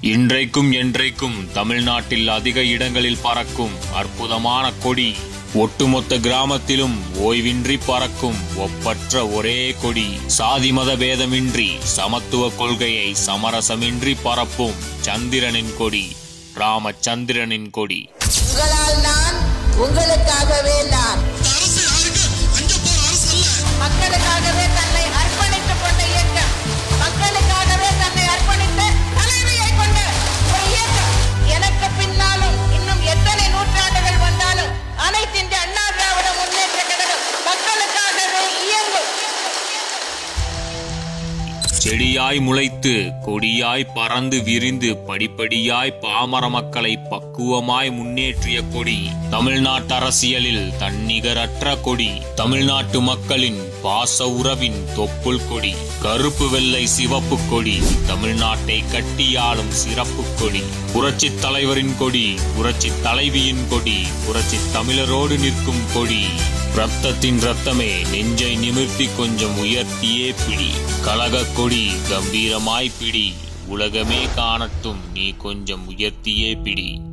இன்றைக்கும் என்றைக்கும் தமிழ்நாட்டில் அதிக இடங்களில் பறக்கும் அற்புதமான கொடி. ஒட்டுமொத்த கிராமத்திலும் ஓய்வின்றி பறக்கும் ஒப்பற்ற ஒரே கொடி. சாதி மத பேதமின்றி சமத்துவ கொள்கையை சமரசமின்றி பரப்பும் சந்திரனின் கொடி ராமச்சந்திரனின் கொடி. உங்களால் நான் செடியாய் முளைத்து கொடியாய் பறந்து விரிந்து படிப்படியாய் பாமர மக்களை பக்குவமாய் முன்னேற்றிய கொடி தமிழ்நாட்டு அரசியலில் தன்னிகரற்ற கொடி தமிழ்நாட்டு மக்களின் பாச உறவின் தொப்புள் கொடி கருப்பு வெள்ளை சிவப்பு கொடி தமிழ்நாட்டை கட்டியாளும் சிறப்பு கொடி புரட்சி தலைவரின் கொடி புரட்சி தலைவியின் கொடி புரட்சி தமிழரோடு நிற்கும் கொடி. ரத்தத்தின் ரத்தமே நெஞ்சை நிமிர்த்தி கொஞ்சம் உயர்த்தியே பிடி. கழக கொடி கம்பீரமாய் பிடி. உலகமே காணட்டும் நீ கொஞ்சம் உயர்த்தியே பிடி.